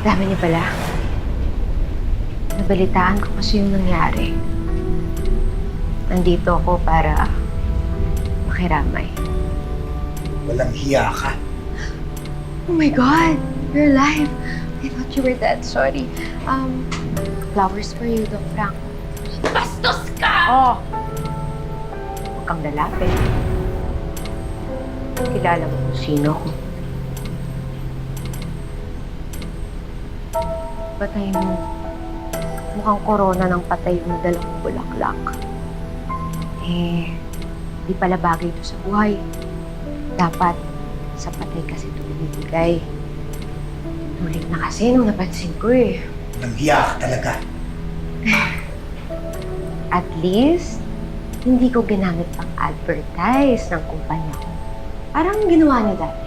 Dami niyo pala. Nabalitaan ko kasi yung nangyari. Nandito ako para makiramay. Walang hiya ka. Oh my God! You're alive! I thought you were dead. Sorry. Um, flowers for you, Doc Frank. Bastos ka! Oh! Huwag kang lalapit. Kilala mo kung sino ko. Patay mo. Mukhang korona ng patay yung dalang bulaklak. Eh, di pala bagay ito sa buhay. Dapat sa patay kasi ito binibigay. Tulit na kasi nung napansin ko eh. Walang hiya ka talaga. At least, hindi ko ginamit pang advertise ng kumpanya ko. Parang ginawa niyo dati.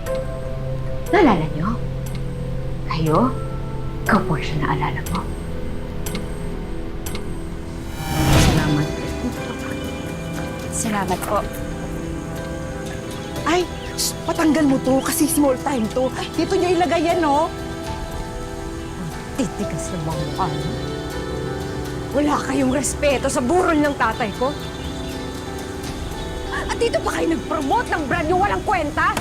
Naalala niyo? Kayo? Ikaw po siya naalala mo. Salamat. Salamat po. Ay, shh, patanggal mo to kasi small time to. Dito nyo ilagay yan, no? Titigas ng mga mukha niyo. Wala kayong respeto sa burol ng tatay ko. At dito pa kayo nag-promote ng brand yung walang kwenta?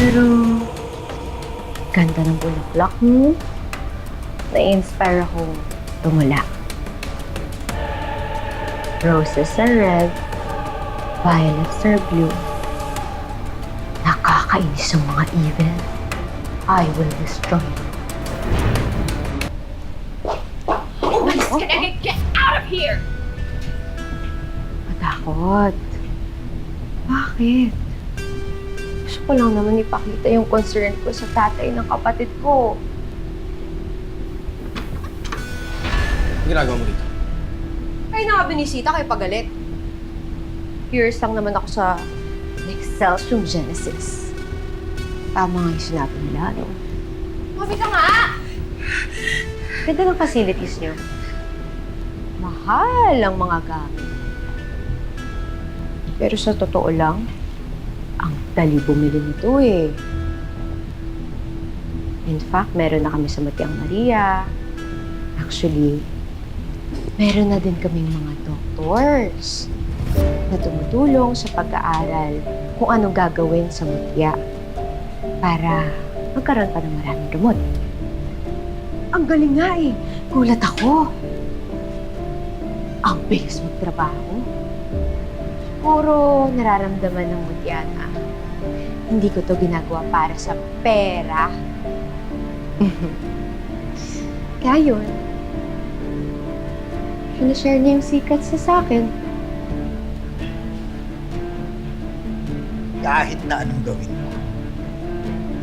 Pero, ganda ng bulaklak mo. Na-inspire ako tumula. Roses are red, violets are blue. Nakakainis ang mga evil. I will destroy you. Umalis ka na! Get out of here! Matakot. Bakit? Gusto ko lang naman ipakita yung concern ko sa tatay ng kapatid ko. Ang ginagawa mo dito? Ay, nakabinisita kayo pagalit. Curious lang naman ako sa Excelsior Genesis. Tama nga yung sinabi nila, no? Mabi ka nga! Ganda ng facilities niyo. Mahal ang mga gamit. Pero sa totoo lang, ang dali bumili nito eh. In fact, meron na kami sa Matiang Maria. Actually, meron na din kaming mga doctors na tumutulong sa pag-aaral kung anong gagawin sa mutya para magkaroon pa ng maraming gamot. Ang galing nga eh. Gulat ako. Ang bilis magtrabaho. Puro nararamdaman ng mutya na hindi ko to ginagawa para sa pera. Kaya yun, Sinashare niya yung secrets niya sa akin. Kahit na anong gawin mo,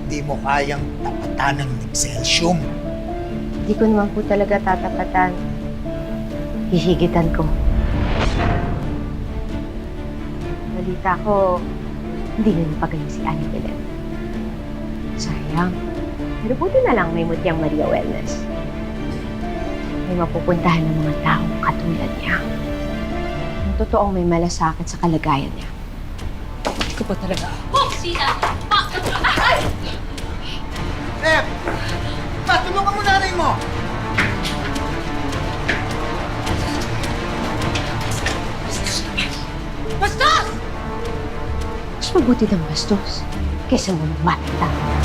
hindi mo kayang tapatan ng Excelsium. Hindi ko naman po talaga tatapatan. Hihigitan ko. Balita ko, hindi na napagaling si Annie Belen. Sayang. Pero buti na lang may mutyang Maria Wellness. May mapupuntahan ng mga taong katulad niya. Ang totoong may malasakit sa kalagayan niya. Hindi ko pa talaga. Step! Patulungan mo nanay mo! Mabuti ng bastos kaysa mo matanda.